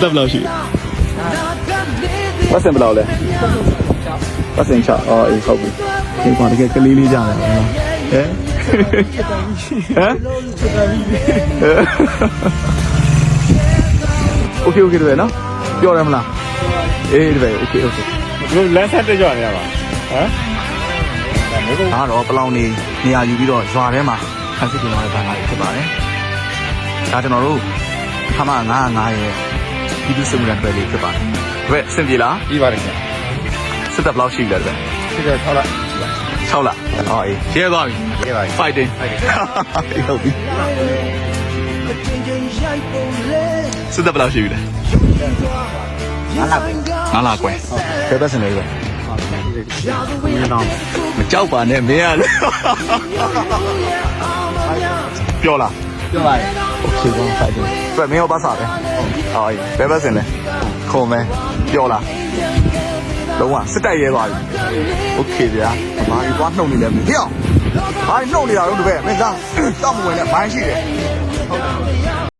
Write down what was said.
စစ်တပ်ဘယ်လောက်ရှိပတ်စံဘယ်လောက်လဲပတ်စံချအော်အေးဟုတ်ပြီဒီကောင်တကယ်ကလေးလေးကြတယ်နော်ဟဲ့ဟမ်โอเคโอเคတပည့်နော်ပြောရမလားအေးတပည့်โอเคโอเค တို့လမ်းဆက်တက်ကြနေရပါဟမ် ဒါတော့ပလောင်နေနေရာယူပြီးတော့ရွာထဲမှာခန်းစစ်ပြင်သွားတဲ့ဘန်ကားတွေဖြစ်ပါတယ်ဒါကျွန်တော်တို့ခမ905ရဲ့ ဒီလိုစမှုတဲ့တပည့်လေးဖြစ်ပါတယ်တပည့်စင်ပြေလားပြီးပါတယ်ခင်စစ်တပ်ဘယ်လောက်ရှိလဲတပည့်ဗျဒီကဆောက်လိုက်6လဟောအေးရဲသွားပြီ ရေးပါ fighting ဟုတ်ပြီစစ်တပ်ဘယ်လောက်ရှိပြီလဲအားလာ9လကွယ်ဘယ်ဘက်စင်လဲကွယ်မင်းတော့မကြောက်ပါနဲ့မင်းရလေပြောလားပြောပါရဲ့ Okay ကော fighting ဘယ်မင်းရောပါစားပဲဟော အေးဘယ်ဘက်စင်လဲခုံမဲပြောလားလုံးဝစစ်တပ်ရဲသွားပြီ Okay ဗျာဘာကြီးသွားနှုတ်နေလဲမင်းဟေ့အောင်ဘာကြီးနှုတ်နေတာတော့တပည့်မင်းသားတောက်မဝင်နဲ့မိုင်းရှိတယ်